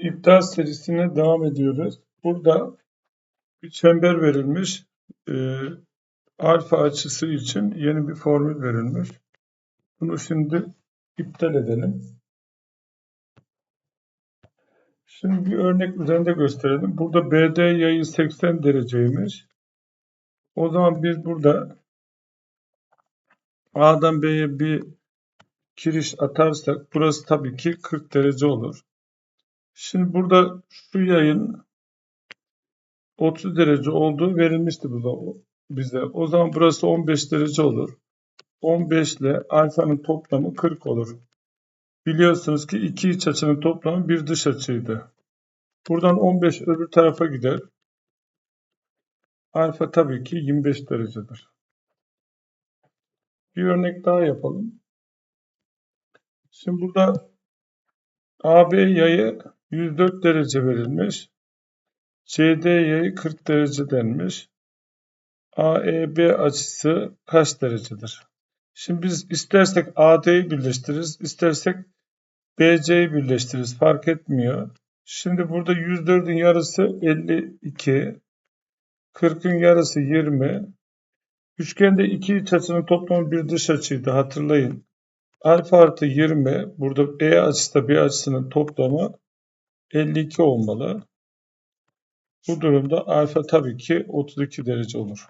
İptal serisine devam ediyoruz. Burada bir çember verilmiş. Ee, alfa açısı için yeni bir formül verilmiş. Bunu şimdi iptal edelim. Şimdi bir örnek üzerinde gösterelim. Burada BD yayı 80 dereceymiş. O zaman biz burada A'dan B'ye bir kiriş atarsak burası tabii ki 40 derece olur. Şimdi burada şu yayın 30 derece olduğu verilmişti bize. O zaman burası 15 derece olur. 15 ile alfanın toplamı 40 olur. Biliyorsunuz ki iki iç açının toplamı bir dış açıydı. Buradan 15 öbür tarafa gider. Alfa tabii ki 25 derecedir. Bir örnek daha yapalım. Şimdi burada AB yayı 104 derece verilmiş. CD yayı 40 derece denmiş. AEB açısı kaç derecedir? Şimdi biz istersek AD'yi birleştiririz, istersek BC'yi birleştiririz. Fark etmiyor. Şimdi burada 104'ün yarısı 52, 40'ın yarısı 20. Üçgende iki iç açının toplamı bir dış açıydı hatırlayın. Alfa artı 20, burada E açısı da B açısının toplamı 52 olmalı. Bu durumda alfa tabii ki 32 derece olur.